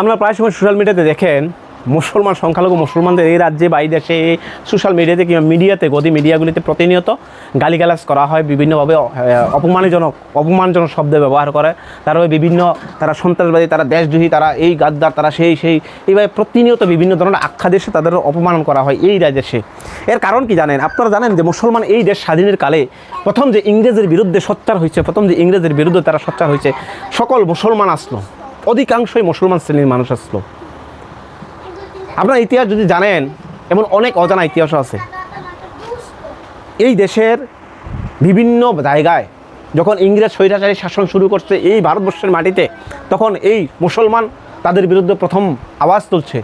আমরা প্রায় সময় সোশ্যাল মিডিয়াতে দেখেন, মুসলমান, সংখ্যালঘু মুসলমানদের এই রাজ্যে বা এই দেশে সোশ্যাল মিডিয়াতে কিংবা মিডিয়াতে গদি মিডিয়াগুলিতে প্রতিনিয়ত গালিগালাজ করা হয়, বিভিন্নভাবে অপমানজনক অপমানজনক শব্দ ব্যবহার করে। তারা বিভিন্ন, তারা সন্ত্রাসবাদী, তারা দেশদ্রোহী, তারা এই গাদ্দার, তারা সেই সেই, এইভাবে প্রতিনিয়ত বিভিন্ন ধরনের আখ্যা দেশে তাদের অপমান করা হয় এই দেশে এর কারণ কি জানেন? আপনারা জানেন যে মুসলমান এই দেশ স্বাধীনের কালে প্রথম যে ইংরেজের বিরুদ্ধে সোচ্চার হয়েছে, প্রথম যে ইংরেজের বিরুদ্ধে তারা সোচ্চার হয়েছে, সকল মুসলমান আসলো। অধিকাংশই মুসলমান শ্রেণির মানুষ আসলো। আপনার ইতিহাস যদি জানেন, এমন অনেক অজানা ইতিহাসও আছে। এই দেশের বিভিন্ন জায়গায় যখন ইংরেজ স্বৈরাচারী শাসন শুরু করছে এই ভারতবর্ষের মাটিতে, তখন এই মুসলমান তাদের বিরুদ্ধে প্রথম আওয়াজ তুলছে।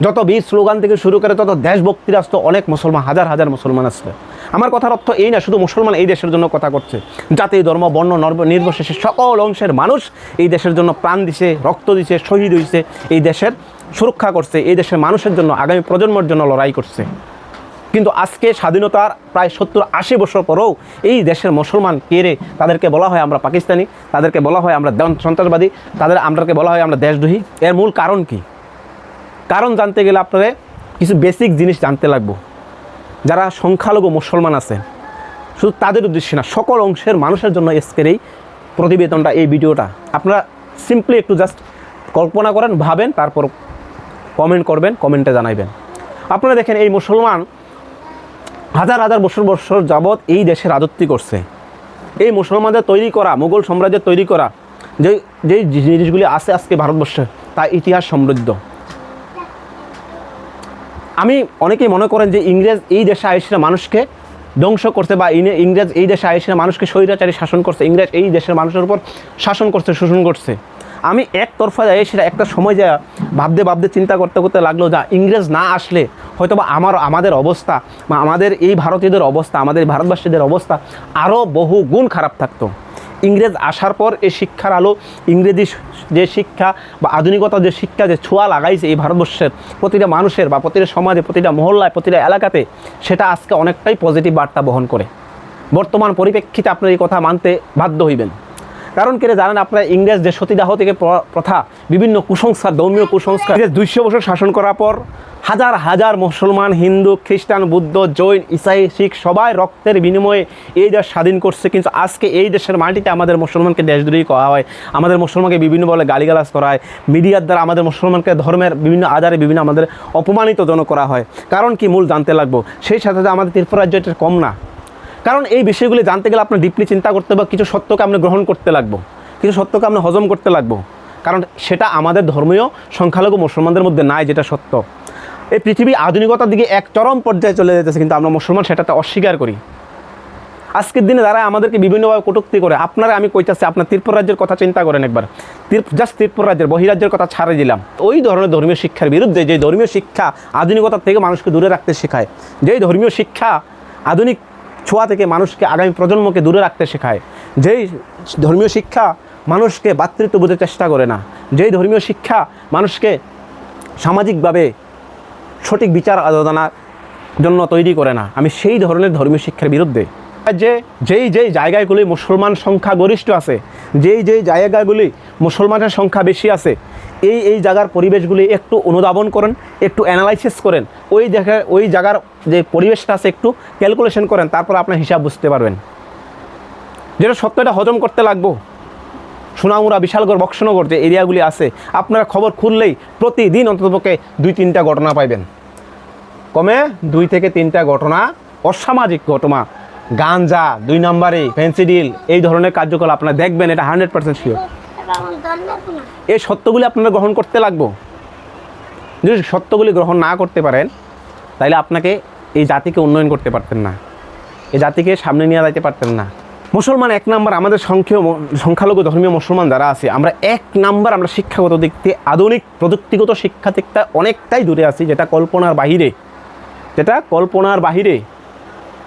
যত বীর স্লোগান থেকে শুরু করে তত দেশভক্তির আসতো অনেক মুসলমান, হাজার হাজার মুসলমান আসছে। আমার কথার অর্থ এই না, শুধু মুসলমান এই দেশের জন্য কথা করছে। জাতি, ধর্ম, বর্ণ নর্ব- নির্বিশেষে সকল অংশের মানুষ এই দেশের জন্য প্রাণ দিছে, রক্ত দিছে, শহীদ হয়েছে এই দেশের সুরক্ষা করছে, এই দেশের মানুষের জন্য, আগামী প্রজন্মের জন্য লড়াই করছে। কিন্তু আজকে স্বাধীনতার প্রায় সত্তর, আশি বছর পরেও এই দেশের মুসলমান কেড়ে তাদেরকে বলা হয় আমরা পাকিস্তানি, তাদেরকে বলা হয় আমরা সন্ত্রাসবাদী, তাদের আমরাকে বলা হয় আমরা দেশদ্রোহী। এর মূল কারণ কি? কারণ জানতে গেলে আপনাদের কিছু বেসিক জিনিস জানতে লাগবো। যারা সংখ্যালঘু মুসলমান আছে, শুধু তাদের উদ্দেশ্যে না, সকল অংশের মানুষের জন্য আজকের এই প্রতিবেদনটা, এই ভিডিওটা। আপনারা সিম্পলি একটু জাস্ট কল্পনা করেন, ভাবেন, তারপর কমেন্ট করবেন কমেন্টে জানাইবেন। আপনারা দেখেন, এই মুসলমান হাজার হাজার বছর বছর যাবৎ এই দেশে রাজত্ব করছে। এই মুসলমানদের তৈরি করা, মুঘল সাম্রাজ্যের তৈরি করা, যে যেই জিনিসগুলি আছে আজকে ভারতবর্ষে, তা ইতিহাস সমৃদ্ধ। আমি অনেকেই মনে করেন যে ইংরেজ এই দেশে আইসিরা মানুষকে ধ্বংস করছে বা ইংরেজ এই দেশে আইসিরা মানুষকে স্বৈরাচারী শাসন করছে, ইংরেজ এই দেশের মানুষের উপর শাসন করছে, শোষণ করছে। আমি একতরফা সেটা একটা সময় যা ভাবতে ভাবতে, চিন্তা করতে করতে লাগল যা ইংরেজ না আসলে হয়তো বা আমার, আমাদের অবস্থা বা আমাদের এই ভারতীয়দের অবস্থা, আমাদের ভারতবাসীদের অবস্থা আরও বহু গুণ খারাপ থাকতো। ইংরেজ আসার পর এই শিক্ষার আলো, ইংরেজি যে শিক্ষা বা আধুনিকতা যে শিক্ষা যে ছোঁয়া লাগাইছে এই ভারতবর্ষের প্রতিটা মানুষের বা প্রতিটা সমাজে, প্রতিটা মহল্লায়, প্রতিটা এলাকাতে, সেটা আজকে অনেকটাই পজিটিভ বার্তা বহন করে। বর্তমান পরিপ্রেক্ষিতে আপনার এই কথা মানতে বাধ্য হইবেন। কারণ কেটে জানেন আপনারা ইংরেজ যে সতীদাহ থেকে প্র- প্রথা, বিভিন্ন কুসংস্কার, ধর্মীয় কুসংস্কার দুইশো বছর শাসন করার পর হাজার হাজার মুসলমান, হিন্দু, খ্রিস্টান, বুদ্ধ, জৈন, ইসাই, শিখ সবাই রক্তের বিনিময়ে এই দেশ স্বাধীন করছে। কিন্তু আজকে এই দেশের মাটিতে আমাদের মুসলমানকে দেশদ্রোহী করা হয়, আমাদের মুসলমানকে বিভিন্ন বলে গালিগালাজ করা হয়, মিডিয়ার দ্বারা আমাদের মুসলমানকে ধর্মের বিভিন্ন আধারে বিভিন্ন আমাদের অপমানিত জন করা হয়। কারণ কি মূল জানতে লাগবো, সেই সাথে আমাদের তীর্থরাজ্য এটা কম না। কারণ এই বিষয়গুলি জানতে গেলে আপনার ডিপলি চিন্তা করতে হবে, কিছু সত্যকে আপনি গ্রহণ করতে লাগবো, কিছু সত্যকে আপনি হজম করতে লাগবো। কারণ সেটা আমাদের ধর্মীয় সংখ্যালঘু মুসলমানদের মধ্যে নাই যেটা সত্য। এই পৃথিবী আধুনিকতার দিকে এক চরম পর্যায়ে চলে যেতেছে কিন্তু আমরা মুসলমান সেটাতে অস্বীকার করি। আজকের দিনে তারা আমাদেরকে বিভিন্নভাবে কটূক্তি করে, আপনারা আমি কইতাছি, আপনার ত্রিপুর রাজ্যের কথা চিন্তা করেন একবার। জাস্ট ত্রিপুর রাজ্যের, বহিরাজ্যের কথা ছাড়ে দিলাম। ওই ধরনের ধর্মীয় শিক্ষার বিরুদ্ধে যে ধর্মীয় শিক্ষা আধুনিকতার থেকে মানুষকে দূরে রাখতে শেখায়, যেই ধর্মীয় শিক্ষা আধুনিক ছোঁয়া থেকে মানুষকে আগামী প্রজন্মকে দূরে রাখতে শেখায়। যেই ধর্মীয় শিক্ষা মানুষকে ভাতৃত্ব বোঝার চেষ্টা করে না, যেই ধর্মীয় শিক্ষা মানুষকে সামাজিকভাবে সঠিক বিচার আলোচনার জন্য তৈরি করে না, আমি সেই ধরনের ধর্মীয় শিক্ষার বিরুদ্ধে। যে, যেই যেই জায়গাগুলি মুসলমান সংখ্যা গরিষ্ঠ আছে, যেই যেই জায়গাগুলি মুসলমানের সংখ্যা বেশি আছে, এই এই জায়গার পরিবেশগুলি একটু অনুধাবন করেন, একটু অ্যানালাইসিস করেন ওই জায়গায় ওই জায়গার যে পরিবেশটা আছে একটু ক্যালকুলেশন করেন, তারপর আপনার হিসাব বুঝতে পারবেন। যেটা সত্যটা হজম করতে লাগবো। সোনামুরা, বিশালগড় বক্সনগর যে এরিয়াগুলি আছে, আপনারা খবর খুললেই প্রতিদিন অন্ততপক্ষে দুই, তিনটা ঘটনা পাইবেন। কমে দুই থেকে তিনটা ঘটনা, অসামাজিক ঘটনা। গাঞ্জা, দুই নম্বরে ফেন্সিডিল এই ধরনের কার্যকলাপ আপনারা দেখবেন, এটা হান্ড্রেড পার্সেন্ট শিওর এই সত্যগুলি আপনারা গ্রহণ করতে লাগবো। যদি সত্যগুলি গ্রহণ না করতে পারেন তাহলে আপনাকে এই জাতিকে উন্নয়ন করতে পারতেন না। এই জাতিকে সামনে নিয়ে যাইতে পারতেন না। মুসলমান এক নাম্বার, আমাদের সংখ্যীয় ম- সংখ্যালঘু ধর্মীয় মুসলমান যারা আছে, আমরা এক নাম্বার, আমরা শিক্ষাগত দিক থেকে আধুনিক প্রযুক্তিগত শিক্ষা থেকে অনেকটাই দূরে আছি, যেটা কল্পনার বাহিরে। যেটা কল্পনার বাহিরে।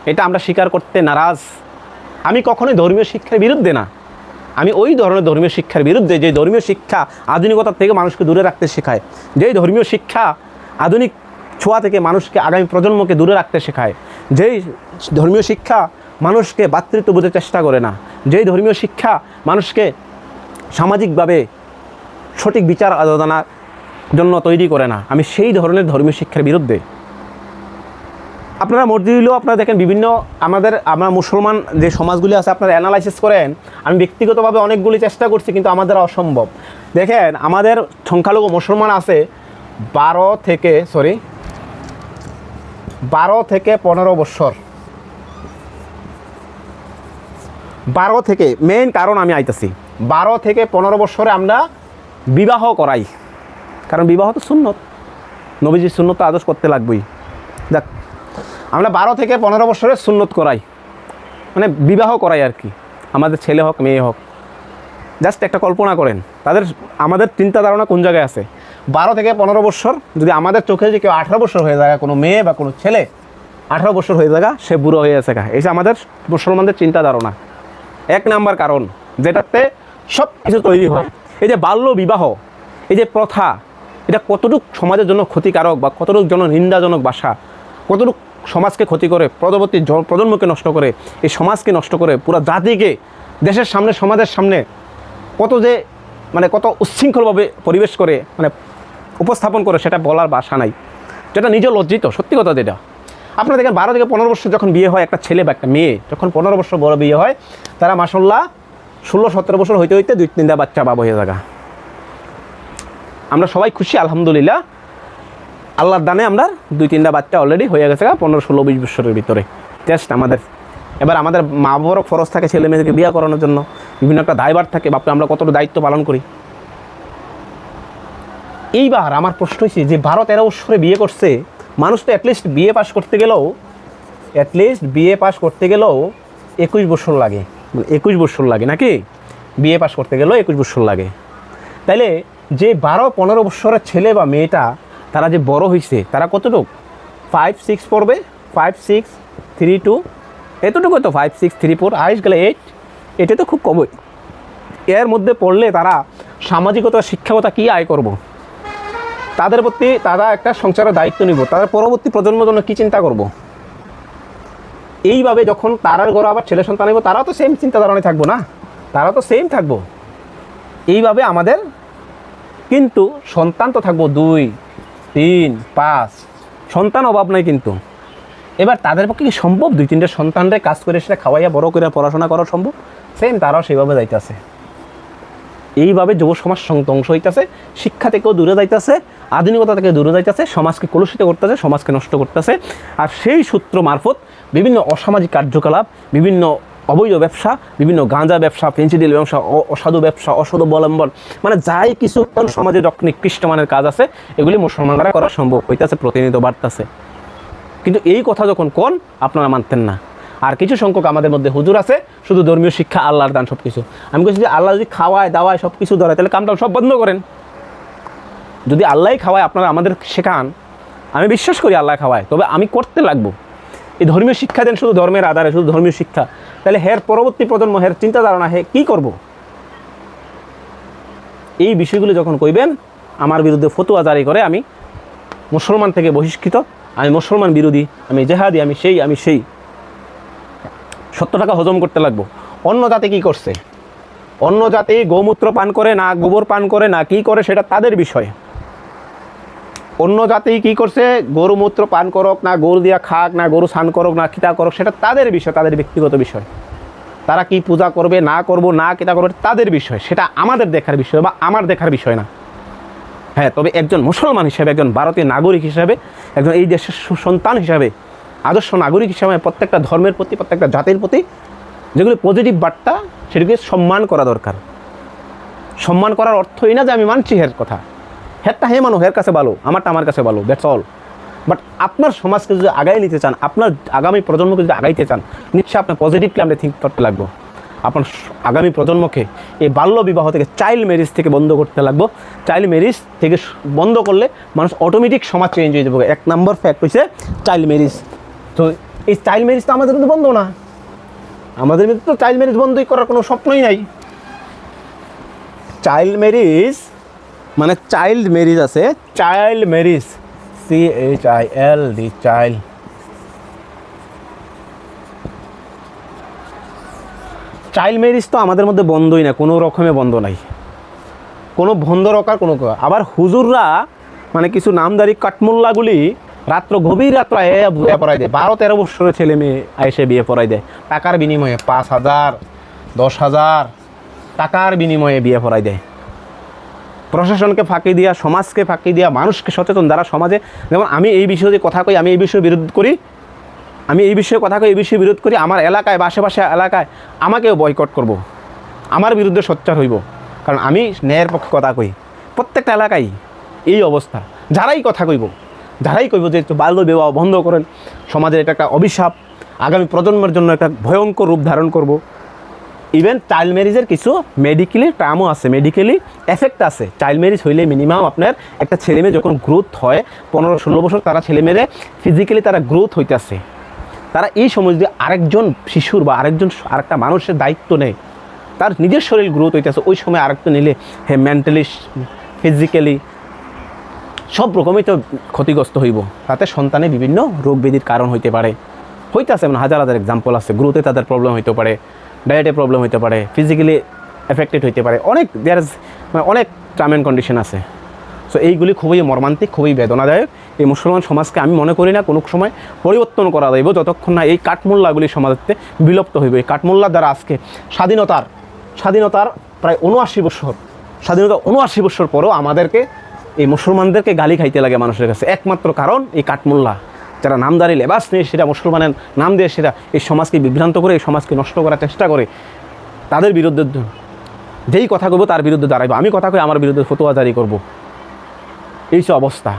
এটা আমরা স্বীকার করতে নারাজ। আমি কখনোই ধর্মীয় শিক্ষার বিরুদ্ধে না। আমি ওই ধরনের ধর্মীয় শিক্ষার বিরুদ্ধে যে ধর্মীয় শিক্ষা আধুনিকতার থেকে মানুষকে দূরে রাখতে শেখায়। যেই ধর্মীয় শিক্ষা আধুনিক ছোঁয়া থেকে মানুষকে আগামী প্রজন্মকে দূরে রাখতে শেখায়। যেই ধর্মীয় শিক্ষা মানুষকে ভাতৃত্ব বোঝার চেষ্টা করে না, যেই ধর্মীয় শিক্ষা মানুষকে সামাজিকভাবে সঠিক বিচার আলোচনার জন্য তৈরি করে না, আমি সেই ধরনের ধর্মীয় শিক্ষার বিরুদ্ধে। আপনারা মসজিদগুলো আপনারা দেখেন বিভিন্ন আমাদের, আমরা মুসলমান যে সমাজগুলি আছে, আপনারা অ্যানালাইসিস করেন, আমি ব্যক্তিগতভাবে অনেকগুলি চেষ্টা করছি, কিন্তু আমাদের অসম্ভব। দেখেন, আমাদের সংখ্যালঘু মুসলমান আছে বারো থেকে সরি বারো থেকে পনেরো বছর। বারো থেকে মেইন কারণ আমি আইতাছি। বারো থেকে পনেরো বছরে আমরা বিবাহ করাই। কারণ বিবাহ তো সুন্নত। নবীজির সুন্নত তো আদর্শ করতে লাগবেই। দেখ, আমরা বারো থেকে পনেরো বছরে সুন্নত করাই। মানে বিবাহ করাই আর কি। আমাদের ছেলে হোক, মেয়ে হোক। জাস্ট একটা কল্পনা করেন, তাদের, আমাদের চিন্তা ধারণা কোন জায়গায় আছে? বারো থেকে পনেরো বছর, যদি আমাদের চোখে যে কেউ আঠারো বছর হয়ে যায় কোনো মেয়ে বা কোনো ছেলে আঠারো বছর হয়ে যায় সে বুড়ো হয়ে আছে এই আমাদের মুসলমানদের চিন্তা ধারণা। এক নাম্বার কারণ, যেটাতে সব কিছু তৈরি হয়, এই যে বাল্য বিবাহ, এই যে প্রথা, এটা কতটুক সমাজের জন্য ক্ষতিকারক বা কতটুক জন নিন্দাজনক বাসা, কতটুক সমাজকে ক্ষতি করে, পরবর্তী প্রজন্মকে নষ্ট করে, এই সমাজকে নষ্ট করে, পুরো জাতিকে, দেশের সামনে, সমাজের সামনে কত যে মানে কত উচ্ছৃঙ্খলভাবে পরিবেশ করে মানে উপস্থাপন করে সেটা বলার বাসা নাই। যেটা নিজে লজ্জিত, সত্যি কথা যেটা। আপনারা দেখেন বারো থেকে পনেরো বছর যখন বিয়ে হয়, একটা ছেলে বা একটা মেয়ে, যখন পনেরো বছর বড় বিয়ে হয়, তারা মাসাল্লাহ ষোলো, সতেরো বছর হইতে হইতে দুই, তিনটা বাচ্চা বাবা হয়ে থাকা আমরা সবাই খুশি, আলহামদুলিল্লাহ। আল্লাহর দানে আমরা দুই, তিনটা বাচ্চা অলরেডি হয়ে গেছে পনেরো, ষোলো, বিশ বছরের ভিতরে। জাস্ট আমাদের, এবার আমাদের মা বাবারও খরচ থাকে ছেলে মেয়েদেরকে বিয়ে করানোর জন্য। বিভিন্ন একটা দায়ভার থাকে, বাপরে আমরা কতটা দায়িত্ব পালন করি। এইবার আমার প্রশ্ন হয়েছে যে বারো তেরো বছরে বিয়ে করছে, মানুষ তো অ্যাটলিস্ট বিয়ে পাস করতে গেলেও অ্যাটলিস্ট বিয়ে পাস করতে গেলেও একুশ বছর লাগে। একুশ বছর লাগে নাকি? বিয়ে পাস করতে গেলেও একুশ বছর লাগে। তাইলে যে বারো পনেরো বছরের ছেলে বা মেয়েটা, তারা যে বড় হয়েছে তারা কতটুক? ফাইভ সিক্স পড়বে? ফাইভ সিক্স থ্রি টু এতটুকু তো ফাইভ সিক্স থ্রি ফোর আইস গেলে এইট এটা তো খুব কমই। এর মধ্যে পড়লে তারা সামাজিকতা, শিক্ষাগতা কী আয় করব? তাদের প্রতি তারা একটা সংসারের দায়িত্ব নিব। তাদের পরবর্তী প্রজন্মের জন্য কী চিন্তা করব? এইভাবে যখন তারার ঘরে আবার ছেলে সন্তান নেব তারাও তো সেম চিন্তাধারণে থাকব না? তারা তো সেম থাকব। এইভাবে আমাদের কিন্তু সন্তান তো থাকব দুই, তিন, পাঁচ। সন্তান অভাব নাই কিন্তু। এবার তাদের পক্ষে কি সম্ভব? দুই, তিনটে সন্তানরে কাজ করে সেটা খাওয়াইয়া, বড় করে পড়াশোনা করা সম্ভব? সেম তারাও সেইভাবে যাইতেছে। এইভাবে যুব সমাজ ধ্বংস হইতেছে, শিক্ষা থেকেও দূরে যাইতেছে, আধুনিকতা থেকে দূরে যাইতেছে, সমাজকে কলুষিত করতেছে, সমাজকে নষ্ট করতেছে। আর সেই সূত্র মারফত বিভিন্ন অসামাজিক কার্যকলাপ, বিভিন্ন অবৈধ ব্যবসা, বিভিন্ন গাঁজা ব্যবসা, পেন্সিডিল ব্যবসা অসাধু ব্যবসা, অসাধু অবলম্বন মানে যাই কিছু সমাজে যখন নিকৃষ্ট মানের কাজ আছে, এগুলি মুসলমানরা করা সম্ভব হইতেছে প্রতিনিয়ত বাড়তেছে। কিন্তু এই কথা যখন কোন, আপনারা মানতেন না। আর কিছু সংখ্যক আমাদের মধ্যে হুজুর আছে, শুধু ধর্মীয় শিক্ষা, আল্লাহর দান সব কিছু আমি বলছি যে আল্লাহ যদি খাওয়ায়, দাওয়ায় সব কিছু ধরে, তাহলে কামটা সব বন্ধ করেন। যদি আল্লাহই খাওয়ায়, আপনারা আমাদের শেখান। আমি বিশ্বাস করি আল্লাহ খাওয়ায়, তবে আমি করতে লাগবো। এই ধর্মীয় শিক্ষা দেন শুধু ধর্মের আধারে, শুধু ধর্মীয় শিক্ষা। তাহলে হের পরবর্তী প্রজন্ম, হের চিন্তা ধারণা হে কী করব? এই বিষয়গুলো যখন কইবেন, আমার বিরুদ্ধে ফতুয়া জারি করে আমি মুসলমান থেকে বহিষ্কৃত, আমি মুসলমান বিরোধী, আমি জেহাদি, আমি সেই আমি সেই। সত্তর টাকা হজম করতে লাগবো। অন্য জাতি কি করছে? অন্য জাতি গোমূত্র পান করে, না গোবর পান করে, না কি করে, সেটা তাদের বিষয়। অন্য জাতি কি করছে? গরু মূত্র পান করক, না গরু দিয়া খাক, না গরু স্নান করক, না খিতা করক, সেটা তাদের বিষয়, তাদের ব্যক্তিগত বিষয়। তারা কি পূজা করবে, না করব, না কিতা করবে তাদের বিষয়। সেটা আমাদের দেখার বিষয় বা আমার দেখার বিষয় না। হ্যাঁ তবে একজন মুসলমান হিসেবে, একজন ভারতীয় নাগরিক হিসাবে, একজন এই দেশের সুসন্তান হিসাবে আদর্শ নাগরিক হিসাবে প্রত্যেকটা ধর্মের প্রতি, প্রত্যেকটা জাতির প্রতি যেগুলি পজিটিভ বার্তা, সেটিকে সম্মান করা দরকার। সম্মান করার অর্থই না যে আমি মানছি হের কথা। হেরটা হে মানো, হের কাছে ভালো, আমারটা আমার কাছে ভালো দ্যাটস অল বাট আপনার সমাজকে যদি আগাই নিতে চান, আপনার আগামী প্রজন্মকে যদি আগাইতে চান, নিশ্চয়ই আপনার পজিটিভলি আমরা থিঙ্ক করতে লাগবো। আপনার আগামী প্রজন্মকে এই বাল্য বিবাহ থেকে চাইল্ড ম্যারেজ থেকে বন্ধ করতে লাগবো। চাইল্ড ম্যারেজ থেকে বন্ধ করলে মানুষ অটোমেটিক সমাজ চেঞ্জ হয়ে যাবে। এক নম্বর ফ্যাক্ট হচ্ছে চাইল্ড ম্যারেজ তো এই চাইল্ড ম্যারেজ তো আমাদের কিন্তু বন্ধ না। আমাদের মধ্যে তো চাইল্ড ম্যারেজ বন্ধই করার কোনো স্বপ্নই নাই। চাইল্ড ম্যারেজ মানে চাইল্ড ম্যারেজ আছে। Child marriage C H I L D child child marriage তো আমাদের মধ্যে বন্ধই না কোনো রকমে বন্ধ নাই। কোনো বন্ধ রকার কোনো আবার হুজুররা মানে কিছু নামদারি কাঠমোল্লাগুলি রাত্র গভীর রাত্র বিয়ে পড়াই দেয়। বারো তেরো বছরের ছেলে মেয়ে এসে বিয়ে পড়াই দেয়। টাকার বিনিময়ে পাঁচ হাজার, দশ হাজার টাকার বিনিময়ে বিয়ে পড়াই দেয়। প্রশাসনকে ফাঁকি দিয়া, সমাজকে ফাঁকি দিয়া, মানুষকে সচেতন দ্বারা সমাজে, যেমন আমি এই বিষয়ে কথা কই, আমি এই বিষয়ে বিরোধ করি, আমি এই বিষয়ে কথা কই, এই বিষয়ে বিরোধ করি, আমার এলাকায় বা আশেপাশে এলাকায় আমাকেও বয়কট করব। আমার বিরুদ্ধে সোচ্চার হইব। কারণ আমি ন্যায়ের পক্ষে কথা কই। প্রত্যেকটা এলাকায় এই অবস্থা। যারাই কথা কইব যারাই কইব যে একটু বাল্য বিবাহ বন্ধ করেন। সমাজের এটা একটা অভিশাপ। আগামী প্রজন্মের জন্য একটা ভয়ঙ্কর রূপ ধারণ করব। ইভেন চাইল্ড ম্যারেজের কিছু মেডিকেলি টার্মও আছে। মেডিকেলি এফেক্ট আছে। চাইল্ড ম্যারেজ হইলে মিনিমাম আপনার একটা ছেলে মেয়ে যখন গ্রোথ হয়, পনেরো ষোলো বছর তারা ছেলে মেয়েরে ফিজিক্যালি তারা গ্রোথ হইতেছে। তারা এই সময় যদি আরেকজন শিশুর বা আরেকজন আরেকটা মানুষের দায়িত্ব নেয়, তার নিজের শরীর গ্রোথ হইতেছে, ওই সময় আরেকটা নিলে হে মেন্টালি ফিজিক্যালি সব রকমই তো ক্ষতিগ্রস্ত হইব। তাতে সন্তানে বিভিন্ন রোগ ব্যাধির কারণ হইতে পারে। হইতেছে মানে হাজার হাজার এক্সাম্পল আছে। গ্রোথে তাদের প্রবলেম হইতে পারে ডায়েটে প্রবলেম হইতে পারে ফিজিক্যালি এফেক্টেড হইতে পারে। অনেক দেয়ার মানে অনেক টার্ম অ্যান্ড কন্ডিশন আছে। সো এইগুলি খুবই মর্মান্তিক, খুবই বেদনাদায়ক। এই মুসলমান সমাজকে আমি মনে করি না, কোনো সময় পরিবর্তন করা যাইব। যতক্ষণ না এই কাঠমোল্লাগুলি সমাজতে বিলুপ্ত হইব। এই কাঠমোল্লার দ্বারা আজকে স্বাধীনতার স্বাধীনতার প্রায় উনআশি বছর স্বাধীনতা উনআশি বছর পরেও আমাদেরকে এই মুসলমানদেরকে গালি খাইতে লাগে মানুষের কাছে। একমাত্র কারণ এই কাঠমোল্লা, যারা নামদারি লেবাস নিয়ে, সেটা মুসলমানের নাম দিয়ে সেটা এই সমাজকে বিভ্রান্ত করে, এই সমাজকে নষ্ট করার চেষ্টা করে, তাদের বিরুদ্ধে যেই কথা করব তার বিরুদ্ধে দাঁড়াইবো। আমি কথা কই, আমার বিরুদ্ধে ফতোয়া জারি করব। এই সব অবস্থা।